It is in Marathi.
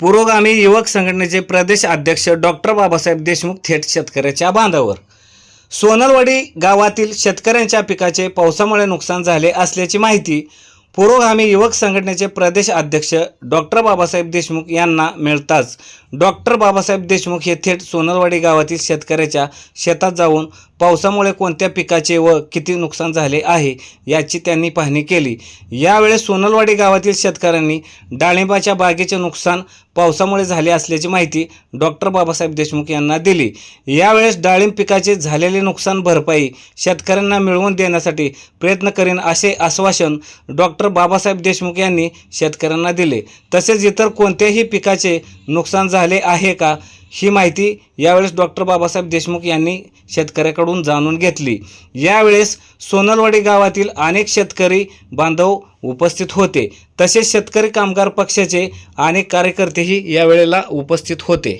पुरोगामी युवक संघटनेचे प्रदेश अध्यक्ष डॉक्टर बाबासाहेब देशमुख थेट शेतकऱ्याच्या बांधावर. सोनलवाडी गावातील शेतकऱ्यांच्या पिकाचे पावसामुळे नुकसान झाले असल्याची माहिती पुरोगामी युवक संघटनेचे प्रदेश अध्यक्ष डॉक्टर बाबासाहेब देशमुख यांना मिळताच डॉक्टर बाबासाहेब देशमुख हे थेट सोनलवाडी गावातील शेतकऱ्याच्या शेतात जाऊन पावसामुळे कोणत्या पिकाचे व किती नुकसान झाले आहे याची त्यांनी पाहणी केली. यावेळेस सोनलवाडी गावातील शेतकऱ्यांनी डाळिंबाच्या बागेचे नुकसान पावसामुळे झाले असल्याची माहिती डॉक्टर बाबासाहेब देशमुख यांना दिली. यावेळेस डाळिंब पिकाचे झालेले नुकसान भरपाई शेतकऱ्यांना मिळवून देण्यासाठी प्रयत्न करेन असे आश्वासन डॉक्टर बाबासाहेब देशमुख यांनी शेतकऱ्यांना दिले. तसेच इतर कोणत्याही पिकाचे नुकसान झाले आहे का? ही माहिती यावेळेस डॉक्टर बाबासाहेब देशमुख यांनी शेतकऱ्याकडून जाणून घेतली. यावेळेस सोनलवाडी गावातील अनेक शेतकरी बांधव उपस्थित होते. तसेच शेतकरी कामगार पक्षाचे अनेक कार्यकर्तेही यावेळेला उपस्थित होते.